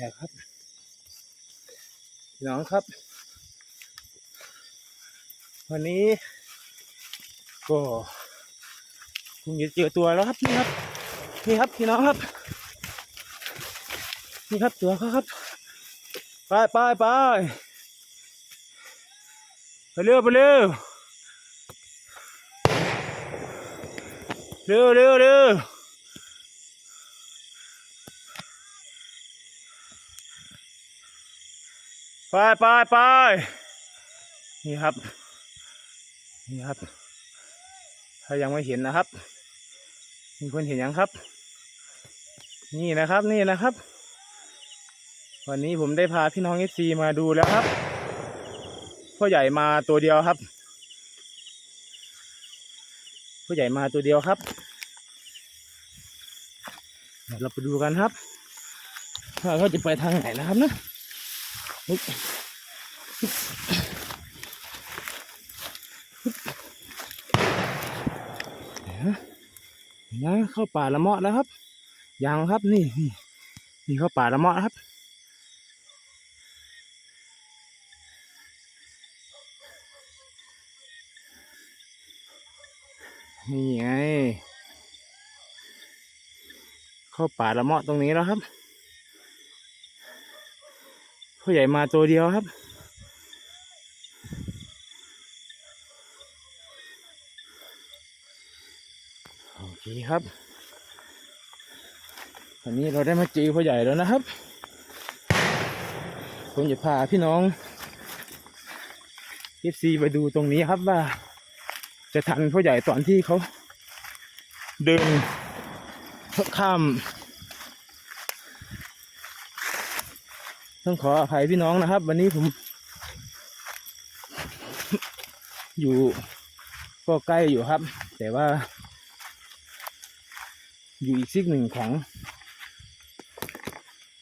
นี่ครับน้องครับ วันนี้ก็คงจะเจอตัวแล้วครับนี่ครับนี่ครับพี่น้องครับ นี่ครับตัวเขาครับไปไปไปไปเร็วไปเร็วเร็วเร็วเร็ว ไปไปไปนี่ครับ นี่ครับ ถ้ายังไม่เห็นนะครับ มีคนเห็นยังครับ นี่นะครับนี่นะครับ วันนี้ผมได้พาพี่น้องเอฟซีมาดูแล้วครับพ่อใหญ่มาตัวเดียวครับพ่อใหญ่มาตัวเดียวครับเดี๋ยวเราไปดูกันครับว่าเขาจะไปทางไหนนะครับนะอุ๊ยเดี๋ยว นะเห็นนะเข้าป่าละเมาะแล้วครับยังครับนี่นี่นี่เข้าป่าละเมาะครับนี่ไงเข้าป่าละเมาะตรงนี้แล้วครับ ผู้ใหญ่มาตัวเดียวครับ โอเคครับวันนี้เราได้มาเจอผู้ใหญ่แล้วนะครับ ผมจะพาพี่น้องเอฟซีไปดูตรงนี้ครับว่า จะทันผู้ใหญ่ตอนที่เขาเดินข้าม ต้องขออภัยพี่น้องนะครับ วันนี้ผม อยู่ก็ใกล้อยู่ครับ แต่ว่า อยู่อีกซีกหนึ่งของ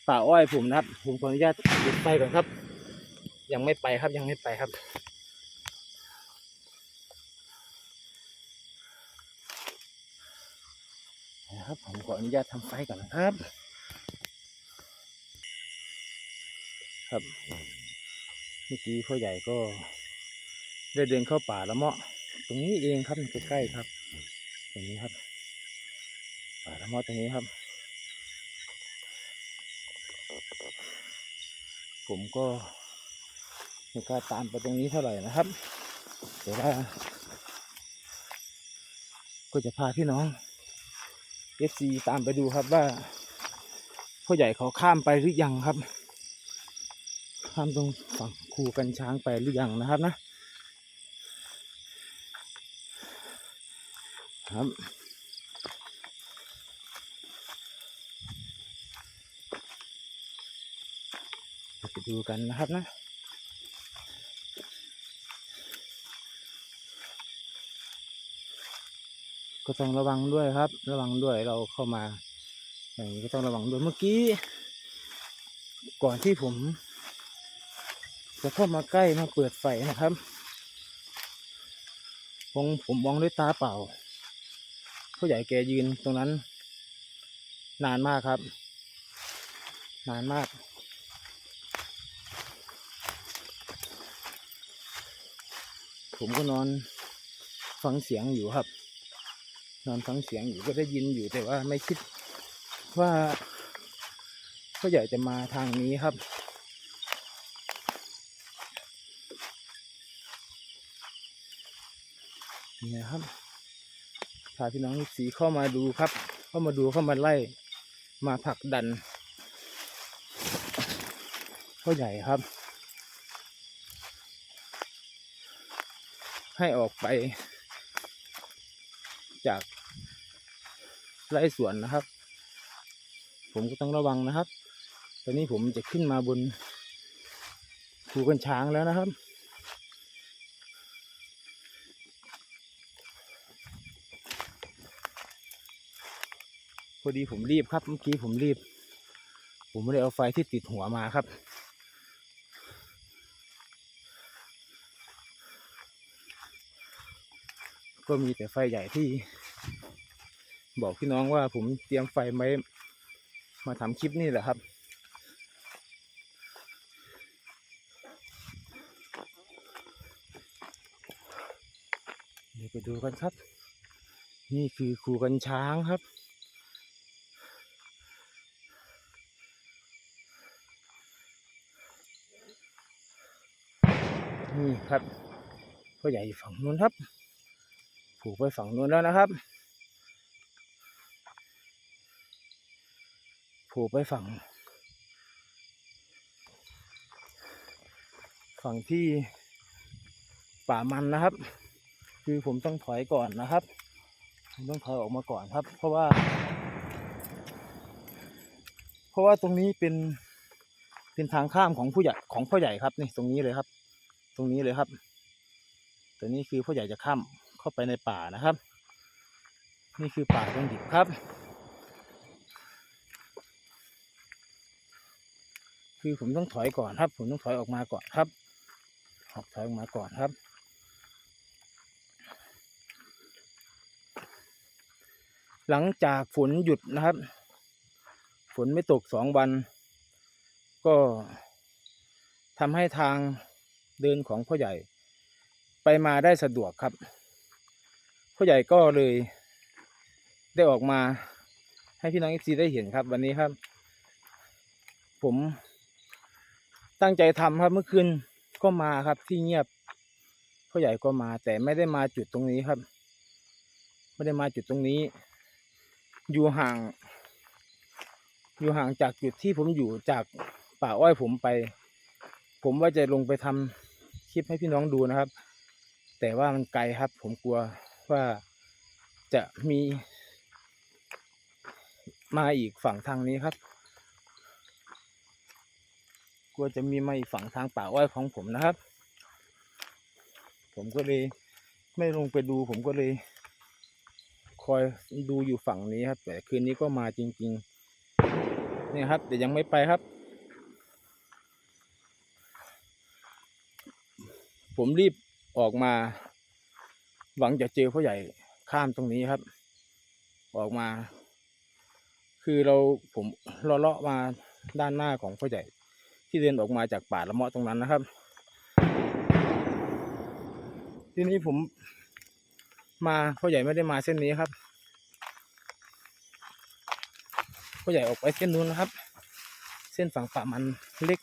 ป่าอ้อยผมนะครับ ผมขออนุญาตหยุดไปก่อนครับ ยังไม่ไปครับยังไม่ไปครับนะครับผมขออนุญาตทำไฟก่อนนะครับ ครับเมื่อกี้พ่อใหญ่ก็ได้เดินเข้าป่าละเมาะ ตรงนี้เองครับใกล้ๆครับ ตรงนี้ครับ ป่าละเมาะตรงนี้ครับ ผมก็ไม่กล้าตามไปตรงนี้เท่าไหร่นะครับแต่ว่าก็จะพาพี่น้องเอฟซีตามไปดูครับว่าพ่อใหญ่เขาข้ามไปหรือยังครับ ข้ามตรงฝั่งคูกันช้างไปหรือยังนะครับนะครับไปดูกันนะครับนะก็ต้องระวังด้วยครับ ระวังด้วยเราเข้ามาอย่างนี้ก็ต้องระวังด้วยเมื่อกี้ ก่อนที่ผม จะเข้ามาใกล้มาเปิดไฟนะครับผมผมมองด้วยตาเปล่า ผู้ใหญ่แกยืนตรงนั้น นานมากครับ นานมาก ผมก็นอนฟังเสียงอยู่ครับ นอนฟังเสียงอยู่ก็ได้ยินอยู่แต่ว่าไม่คิดว่าพ่อใหญ่จะมาทางนี้ครับ นี่ครับพาพี่น้องสีเข้ามาดูครับ เข้ามาดูเข้ามาไล่ มาผลักดันพ่อใหญ่ครับ ให้ออกไป จากไร่สวนนะครับ ผมก็ต้องระวังนะครับ ตอนนี้ผมจะขึ้นมาบนภูกันช้างแล้วนะครับ พอดีผมรีบครับ เมื่อกี้ผมรีบ ผมไม่ได้เอาไฟที่ติดหัวมาครับ ก็มีแต่ไฟใหญ่ที่ บอกพี่น้องว่าผมเตรียมไฟไว้มาทำคลิปนี่แหละครับเดี๋ยวไปดูกันครับ นี่คือครูกันช้างครับ นี่ครับพ่อใหญ่ฝั่งนู้นครับผูกไปฝั่งนู้นแล้วนะครับ ผูกไปฝั่ง ฝั่งที่ป่ามันนะครับ คือผมต้องถอยก่อนนะครับผมต้องถอยออกมาก่อนครับ เพราะว่า เพราะว่าตรงนี้เป็นเป็นทางข้ามของผู้ใหญ่ของพ่อใหญ่ครับนี่ตรงนี้เลยครับ ตรงนี้เลยครับแตัวนี้คือพ่อใหญ่จะข้ามเข้าไปในป่านะครับ นี่คือป่าดงดิบครับ คือผมต้องถอยก่อนครับ ผมต้องถอยออกมาก่อนครับออกถอยออกมาก่อนครับ หลังจากฝนหยุดนะครับ ฝนไม่ตกสองวัน ก็ทำให้ทาง เดินของพ่อใหญ่ ไปมาได้สะดวกครับพ่อใหญ่ก็เลยได้ออกมาให้พี่น้องเอฟซีได้เห็นครับ วันนี้ครับ ผมตั้งใจทำครับเมื่อคืนก็มาครับที่เงียบพ่อใหญ่ก็มา แต่ไม่ได้มาจุดตรงนี้ครับ ไม่ได้มาจุดตรงนี้ อยู่ห่าง อยู่ห่างจากจุดที่ผมอยู่จากป่าอ้อยผมไป ผมว่าจะลงไปทำ คลิปให้พี่น้องดูนะครับ แต่ว่ามันไกลครับ ผมกลัวว่าจะมี มาอีกฝั่งทางนี้ครับ กลัวจะมีมาอีกฝั่งทางป่าอ้อยของผมนะครับ ผมก็เลย ไม่ลงไปดู ผมก็เลย คอยดูอยู่ฝั่งนี้ครับ แต่คืนนี้ก็มาจริง ๆ นี่ครับ แต่ยังไม่ไปครับ ผมรีบออกมา หวังจะเจอพ่อใหญ่ข้ามตรงนี้ครับ ออกมา คือเราผมเลาะมาด้านหน้าของพ่อใหญ่ ที่เดินออกมาจากป่าละเมาะตรงนั้นนะครับ ทีนี้ผมมาพ่อใหญ่ไม่ได้มาเส้นนี้ครับพ่อใหญ่ออกไปเส้นนู้นนะครับ เส้นฝั่งป่ามันเล็ก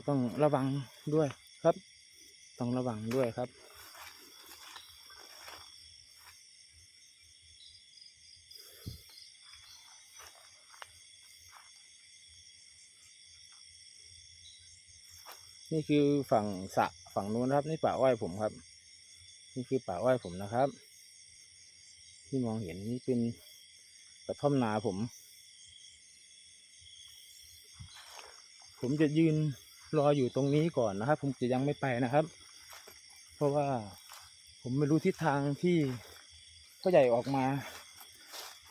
ก็ต้องระวังด้วยครับ ต้องระวังด้วยครับ นี่คือฝั่งสะฝั่งนู้นครับ นี่ป่าอ้อยผมครับ นี่คือป่าอ้อยผมนะครับ ที่มองเห็นนี่เป็นกระท่อมนาผม ผมจะยืน รออยู่ตรงนี้ก่อนนะครับ ผมจะยังไม่ไปนะครับ เพราะว่าผมไม่รู้ทิศทางที่พ่อใหญ่ออกมา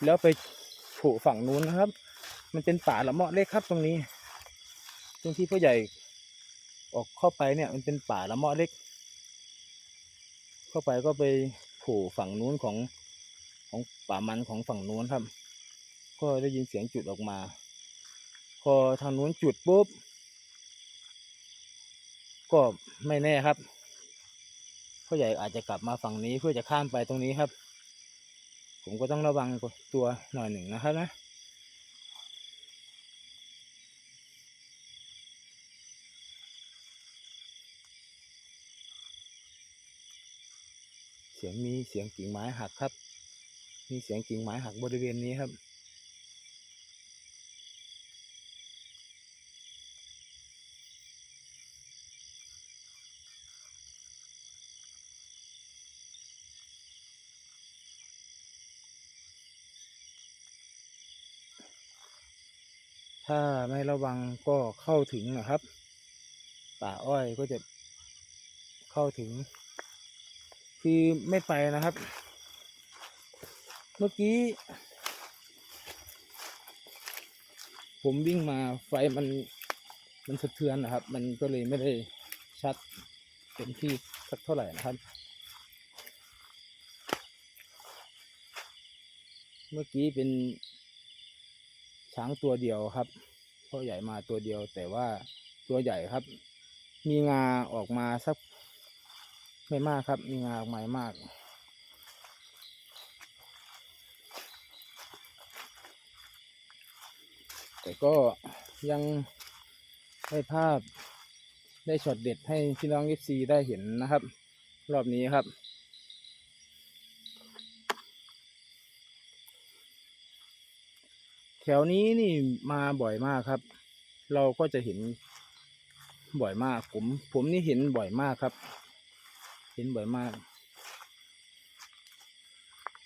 แล้วไปโผล่ฝั่งนู้นนะครับ มันเป็นป่าละเมาะเล็กครับตรงนี้ ตรงที่พ่อใหญ่ออกเข้าไปเนี่ยมันเป็นป่าละเมาะเล็ก เข้าไปก็ไปโผล่ฝั่งนู้นของของป่ามันของฝั่งนู้นครับ ก็ได้ยินเสียงจุดออกมา พอทางนู้นจุดปุ๊บ ก็ไม่แน่ครับพ่อใหญ่อาจจะกลับมาฝั่งนี้เพื่อจะข้ามไปตรงนี้ครับ ผมก็ต้องระวังตัวหน่อยหนึ่งนะครับนะเสียงมีเสียงกิ่งไม้หักครับ มีเสียงกิ่งไม้หักบริเวณนี้ครับ ถ้าไม่ระวังก็เข้าถึงนะครับ ป่าอ้อยก็จะเข้าถึง คือไม่ไปนะครับ เมื่อกี้ ผมวิ่งมาไฟมันมันสะเทือนนะครับ มันก็เลยไม่ได้ชัดเต็มที่สักเท่าไหร่นะครับ เมื่อกี้เป็น ช้างตัวเดียวครับพ่อใหญ่มาตัวเดียว แต่ว่าตัวใหญ่ครับ มีงาออกมาสักไม่มากครับ มีงาออกมาไม่มาก แต่ก็ยังได้ภาพได้ช็อตเด็ดให้พี่น้อง FC ได้เห็นนะครับ รอบนี้ครับ ถวนี้นี่มาบ่อยมากครับ เราก็จะเห็นบ่อยมาก ผมผมนี่เห็นบ่อยมากครับ เห็นบ่อยมาก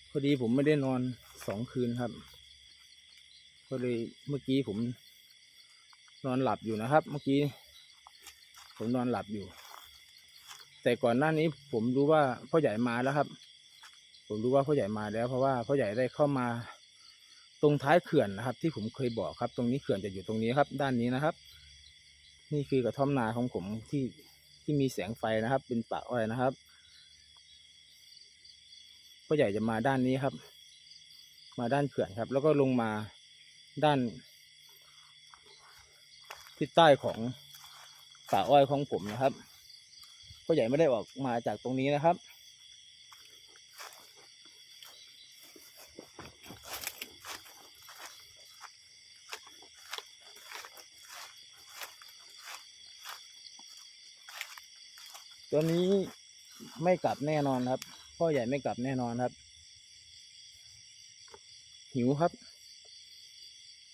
พอดีผมไม่ได้นอนสองคืนครับก็เลยเมื่อกี้ผมนอนหลับอยู่นะครับ เมื่อกี้ ผมนอนหลับอยู่ แต่ก่อนหน้านี้ผมรู้ว่าพ่อใหญ่มาแล้วครับ ผมรู้ว่าพ่อใหญ่มาแล้ว เพราะว่าพ่อใหญ่ได้เข้ามา ตรงท้ายเขื่อนนะครับ ที่ผมเคยบอกครับ ตรงนี้เขื่อนจะอยู่ตรงนี้ครับ ด้านนี้นะครับ นี่คือกระท่อมนาของผมที่ที่มีแสงไฟนะครับ เป็นป่าอ้อยนะครับพ่อใหญ่จะมาด้านนี้ครับ มาด้านเขื่อนครับ แล้วก็ลงมาด้านทิศใต้ของป่าอ้อยของผมนะครับพ่อใหญ่ไม่ได้ออกมาจากตรงนี้นะครับ ตัวนี้ไม่กลับแน่นอนครับ พ่อใหญ่ไม่กลับแน่นอนครับ หิวครับ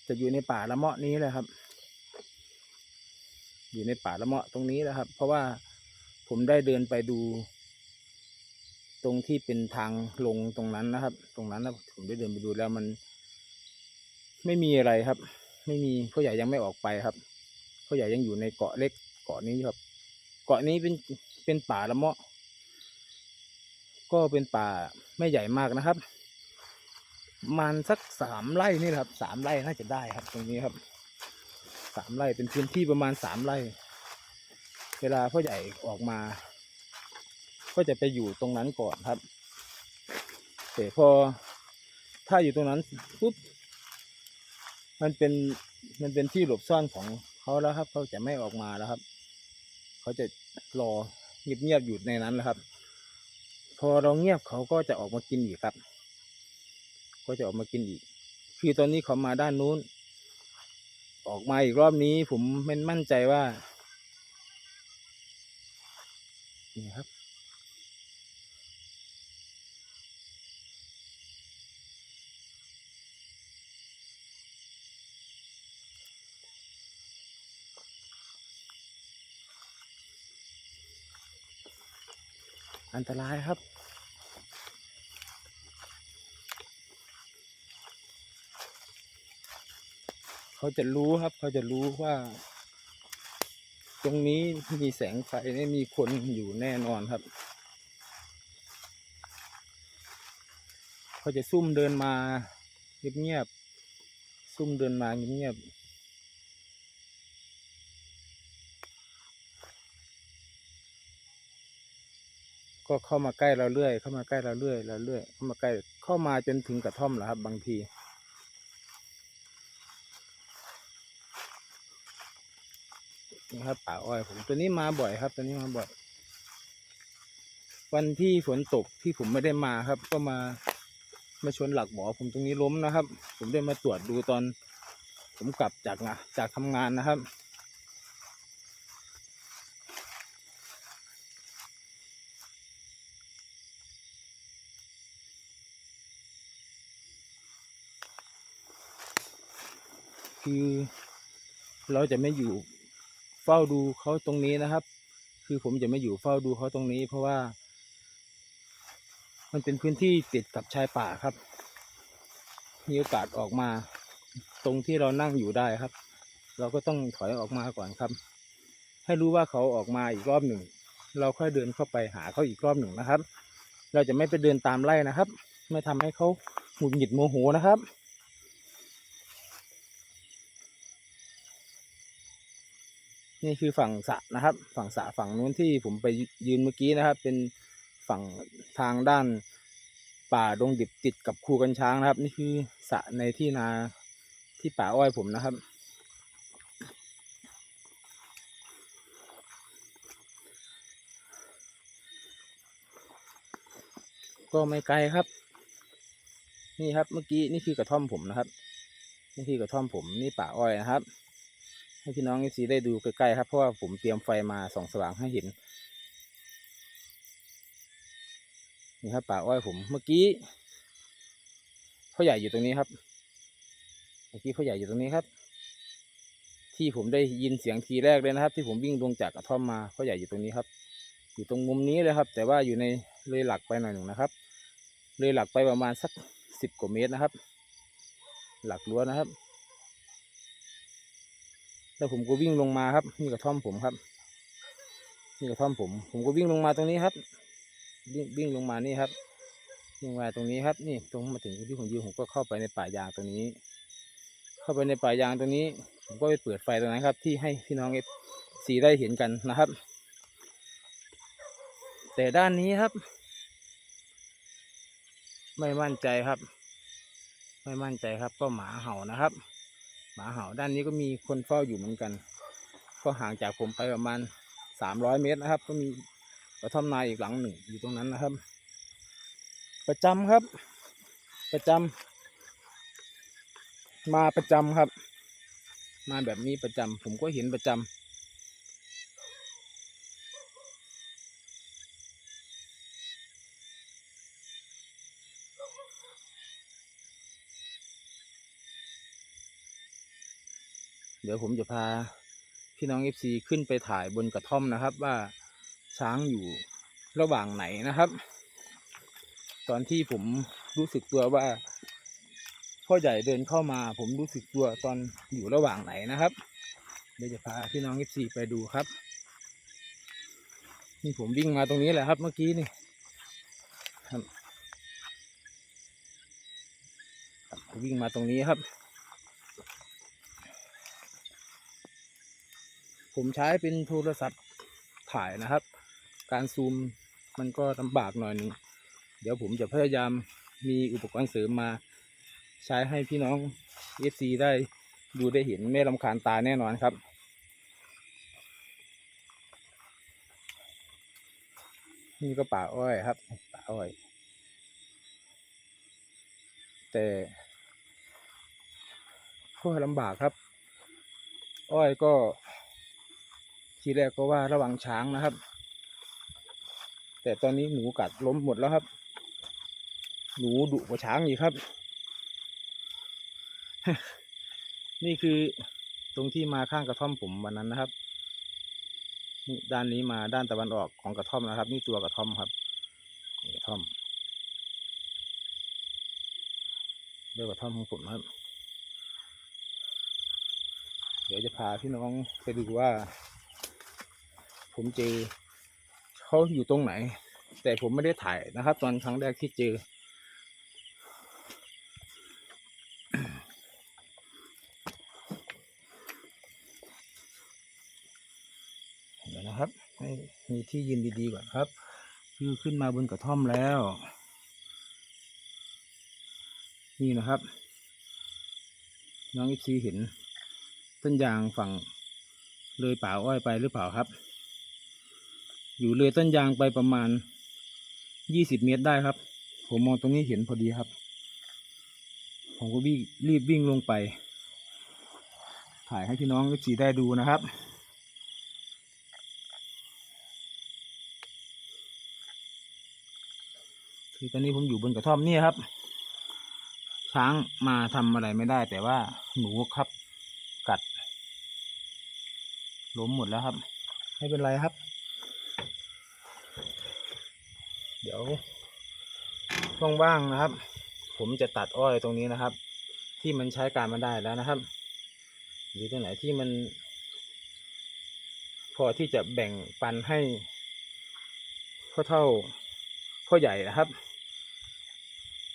จะอยู่ในป่าละเมาะนี้แหละครับ อยู่ในป่าละเมาะตรงนี้แหละครับ เพราะว่าผมได้เดินไปดู ตรงที่เป็นทางลงตรงนั้นนะครับ ตรงนั้นนะผมได้เดินไปดูแล้วมัน ไม่มีอะไรครับ ไม่มีพ่อใหญ่ยังไม่ออกไปครับพ่อใหญ่ยังอยู่ในเกาะเล็กเกาะนี้ครับ เกาะนี้เป็น เป็นป่าละเมาะ ก็เป็นป่าไม่ใหญ่มากนะครับมันสักสามไร่นี่ครับสามไร่น่าจะได้ครับ ตรงนี้ครับสามไร่เป็นพื้นที่ประมาณสามไร่ เวลาพ่อใหญ่ออกมา ก็จะไปอยู่ตรงนั้นก่อนครับแต่พอถ้าอยู่ตรงนั้นปุ๊บมันเป็นมันเป็นที่หลบซ่อนของเขาแล้วครับ เขาจะไม่ออกมาแล้วครับ เขาจะรอ เงียบๆอยู่ในนั้นแหละครับ พอเราเงียบเขาก็จะออกมากินอีกครับ ก็จะออกมากินอีก คือตอนนี้เขามาด้านนู้น ออกมาอีกรอบนี้ผมไม่มั่นใจว่านี่ครับ อันตรายครับ เขาจะรู้ครับ เขาจะรู้ว่า ตรงนี้มีแสงไฟไม่มีคนอยู่แน่นอนครับ เขาจะซุ่มเดินมาเงียบๆซุ่มเดินมาเงียบๆ ก็เข้ามาใกล้เราเรื่อย เข้ามาใกล้เราเรื่อยเราเรื่อย เข้ามาใกล้ เข้ามาจนถึงกระท่อมแล้วครับ บางทีนี่ครับป่าอ้อยผมตัวนี้มาบ่อยครับ ตัวนี้มาบ่อย วันที่ฝนตกที่ผมไม่ได้มาครับ ก็มามาชนหลักบ่อผมตรงนี้ล้มนะครับ ผมได้มาตรวจดูตอน ผมกลับจากงานจากทำงานนะครับ คือ เราจะไม่อยู่เฝ้าดูเขาตรงนี้นะครับ คือผมจะไม่อยู่เฝ้าดูเขาตรงนี้ เพราะว่า มันเป็นพื้นที่ติดกับชายป่าครับ มีโอกาสออกมา ตรงที่เรานั่งอยู่ได้ครับ เราก็ต้องถอยออกมาก่อนครับ ให้รู้ว่าเขาออกมาอีกรอบหนึ่ง เราค่อยเดินเข้าไปหาเขาอีกรอบหนึ่งนะครับ เราจะไม่ไปเดินตามไล่นะครับ ไม่ทำให้เขาหงุดหงิดโมโหนะครับ นี่คือฝั่งสะนะครับ ฝั่งสะฝั่งนู้นที่ผมไปยืนเมื่อกี้นะครับ เป็นฝั่งทางด้านป่าดงดิบติดกับคูกันช้างนะครับ นี่คือสะในที่นาที่ป่าอ้อยผมนะครับ ก็ไม่ไกลครับ นี่ครับเมื่อกี้นี่คือกระท่อมผมนะครับ นี่คือกระท่อมผมนี่ป่าอ้อยนะครับ ให้พี่น้องเอซีได้ดูใกล้ๆครับเพราะว่าผมเตรียมไฟมาส่องสว่างให้เห็นนี่ครับป่าอ้อยผมเมื่อกี้พ่อใหญ่อยู่ตรงนี้ครับ เมื่อกี้พ่อใหญ่อยู่ตรงนี้ครับ ที่ผมได้ยินเสียงทีแรกเลยนะครับ ที่ผมวิ่งลงจากกระท่อมมาพ่อใหญ่อยู่ตรงนี้ครับ อยู่ตรงมุมนี้เลยครับ แต่ว่าอยู่ในเลยหลักไปหน่อยหนึ่งนะครับ เลยหลักไปประมาณสักสิบกว่าเมตรนะครับ หลักรั้วนะครับ แล้วผมก็วิ่งลงมาครับนี่กระท่อมผมครับนี่กระท่อมผม ผมก็วิ่งลงมาตรงนี้ครับ วิ่งวิ่งลงมานี่ครับวิ่งมาตรงนี้ครับ นี่ตรงมาถึงที่ผมยืนผมก็เข้าไปในป่ายางตรงนี้ เข้าไปในป่ายางตรงนี้ ผมก็ไปเปิดไฟตรงนั้นครับ ที่ให้พี่น้องเอฟซีได้เห็นกันนะครับ แต่ด้านนี้ครับ ไม่มั่นใจครับ ไม่มั่นใจครับก็หมาเห่านะครับ หมาเห่าด้านนี้ก็มีคนเฝ้าอยู่เหมือนกันก็ห่างจากผมไปประมาณสามร้อยเมตรนะครับ ก็มีกระท่อมนายอีกหลังหนึ่งอยู่ตรงนั้นนะครับ ประจำครับ ประจำมาประจำครับ มาแบบนี้ประจำผมก็เห็นประจำ ดี๋ยวผมจะพาพี่น้องเอฟซีขึ้นไปถ่ายบนกระท่อมนะครับ ว่าช้างอยู่ระหว่างไหนนะครับ ตอนที่ผมรู้สึกตัวว่าพ่อใหญ่เดินเข้ามา ผมรู้สึกตัวตอนอยู่ระหว่างไหนนะครับ เดี๋ยวจะพาพี่น้องเอฟซีไปดูครับ นี่ผมวิ่งมาตรงนี้แหละครับเมื่อกี้นี่ผมวิ่งมาตรงนี้ครับ ผมใช้เป็นโทรศัพท์ถ่ายนะครับ การซูมมันก็ลำบากหน่อยหนึ่งเดี๋ยวผมจะพยายามมีอุปกรณ์เสริมมา ใช้ให้พี่น้อง FC ได้ดูได้เห็นไม่ลำคาญตาแน่นอนครับนี่ก็ป่าอ้อยครับป่าอ้อย แต่ก็ลำบากครับ อ้อยก็ ทีแรกก็ว่าระวังช้างนะครับ แต่ตอนนี้หนูกัดล้มหมดแล้วครับ หนูดุกว่าช้างอีกครับ นี่คือตรงที่มาข้างกระท่อมผมวันนั้นนะครับนี่ด้านนี้มาด้านตะวันออกของกระท่อมนะครับ นี่ตัวกระท่อมครับกระท่อมเรียกกระท่อมของผมนะครับ เดี๋ยวจะพาพี่น้องไปดูว่า ผมเจอเขาอยู่ตรงไหน แต่ผมไม่ได้ถ่ายนะครับ ตอนครั้งแรกที่เจอ เดี๋ยวนะครับ ให้มีที่ยืนดีๆก่อนครับ คือขึ้นมาบนกระท่อมแล้ว นี่นะครับ น้องอีซีเห็นต้นยางฝั่งเลยป่าอ้อยไปหรือเปล่าครับ อยู่เลยต้นยางไปประมาณยี่สิบเมตรได้ครับ ผมมองตรงนี้เห็นพอดีครับ ผมก็วิ่งรีบวิ่งลงไป ถ่ายให้พี่น้องสีได้ดูนะครับคือตอนนี้ผมอยู่บนกระท่อมนี่ครับ ช้างมาทำอะไรไม่ได้ แต่ว่าหนูครับ กัด ล้มหมดแล้วครับ ไม่เป็นไรครับ เดี๋ยวว่างๆนะครับ ผมจะตัดอ้อยตรงนี้นะครับ ที่มันใช้การมาได้แล้วนะครับ หรือตรงไหนที่มัน พอที่จะแบ่งปันให้พ่อเท่าพ่อใหญ่นะครับ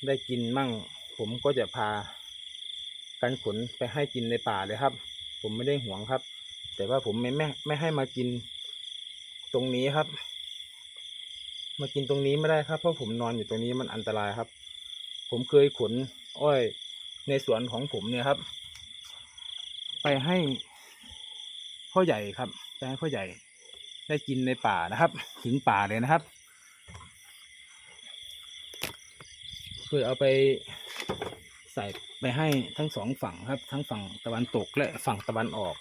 ได้กินมั่ง ผมก็จะพากันขนไปให้กินในป่าเลยครับ ผมไม่ได้หวงครับ แต่ว่าผมไม่ไม่ไม่ให้มากินตรงนี้ครับ มากินตรงนี้ไม่ได้ครับเพราะผมนอนอยู่ตรงนี้มันอันตรายครับ ผมเคยขนอ้อยในสวนของผมเนี่ยครับ ไปให้พ่อใหญ่ครับไปให้พ่อใหญ่ ได้กินในป่านะครับหินป่าเลยนะครับเพื่อเอาไปใส่ไปให้ทั้งสองฝั่งครับ ทั้งฝั่งตะวันตกและฝั่งตะวันออก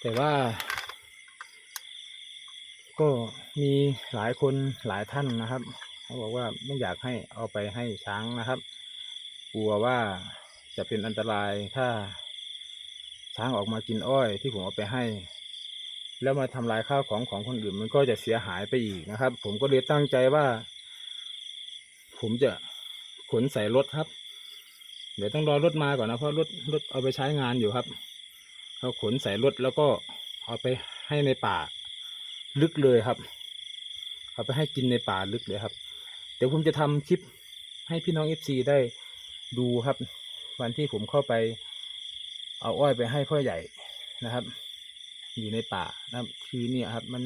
แต่ว่า ก็มีหลายคนหลายท่านนะครับเขาบอกว่าไม่อยากให้เอาไปให้ช้างนะครับ กลัวว่าจะเป็นอันตรายถ้า ช้างออกมากินอ้อยที่ผมเอาไปให้ แล้วมาทำลายข้าวของของคนอื่นมันก็จะเสียหายไปอีกนะครับ ผมก็เลยตั้งใจว่า ผมจะขนใส่รถครับ เดี๋ยวต้องรอรถมาก่อนนะเพราะรถรถเอาไปใช้งานอยู่ครับเราขนใส่รถแล้วก็เอาไปให้ในป่า ลึกเลยครับ เอาไปให้กินในป่าลึกเลยครับ เดี๋ยวผมจะทำคลิปให้พี่น้องเอฟซีได้ดูครับ วันที่ผมเข้าไป เอาอ้อยไปให้พ่อใหญ่นะครับ อยู่ในป่านะครับ คือเนี่ยครับ มัน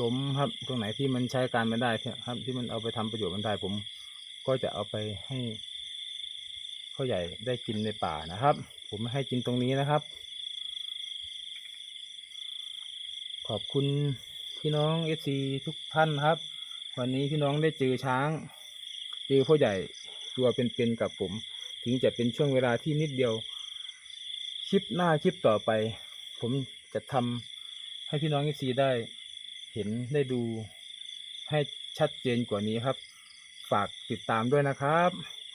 ล้มครับ ตรงไหนที่มันใช้การไม่ได้เนี่ยครับ ที่มันเอาไปทำประโยชน์มันได้ผม ก็จะเอาไปให้พ่อใหญ่ได้กินในป่านะครับ ผมไม่ให้กินตรงนี้นะครับ ขอบคุณพี่น้องเอซีทุกท่านครับ วันนี้พี่น้องได้เจอช้างเจอพ่อใหญ่ตัวเป็นๆกับผม ถึงจะเป็นช่วงเวลาที่นิดเดียว คลิปหน้าคลิปต่อไป ผมจะทำให้พี่น้องเอซีได้เห็นได้ดูให้ชัดเจนกว่านี้ครับ ฝากติดตามด้วยนะครับ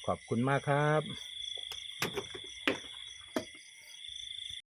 ขอบคุณมากครับ